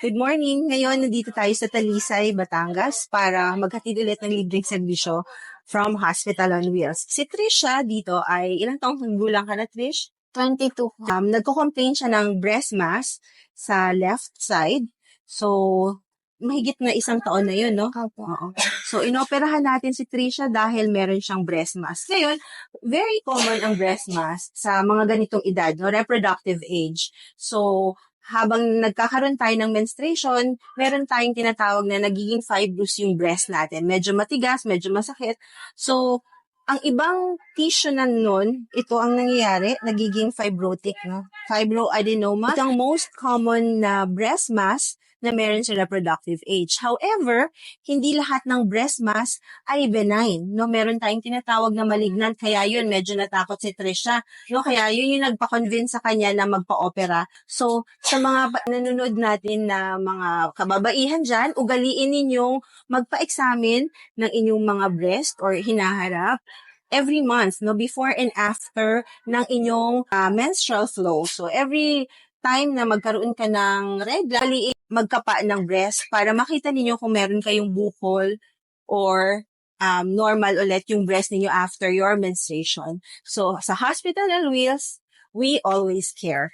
Good morning. Ngayon, nandito tayo sa Talisay, Batangas para maghatid ulit ng libreng serbisyo from Hospital on Wheels. Si Trisha dito ay, ilang taong gulang ka na, Trish? 22 po. Um, nagko-complain siya ng breast mass sa left side. So, mahigit na isang taon na yun, no? Opo. Oo. So, inoperahan natin si Trisha dahil meron siyang breast mass. Ngayon, very common ang breast mass sa mga ganitong edad, no? reproductive age. So, habang nagkakaroon tayo ng menstruation, meron tayong tinatawag na nagiging fibrous yung breast natin. Medyo matigas, medyo masakit. So, ang ibang tissue na nun, ito ang nangyayari, nagiging fibrotic, no? Fibroadenoma. Ito ang most common na breast mass na meron sa reproductive age. However, hindi lahat ng breast mass ay benign. No, meron tayong tinatawag na malignant, kaya yun, medyo natakot si Trisha. No, kaya yun yung nagpa-convince sa kanya na magpa-opera. So, sa mga nanonood natin na mga kababaihan dyan, ugaliin ninyong magpa-examine ng inyong mga breast or hinaharap every month, no, before and after ng inyong ah, menstrual flow. So, every time na magkaroon ka ng regla, magkapa ng breast para makita ninyo kung meron kayong bukol or um, normal ulit yung breast ninyo after your menstruation. So, sa Hospital on Wheels, we always care.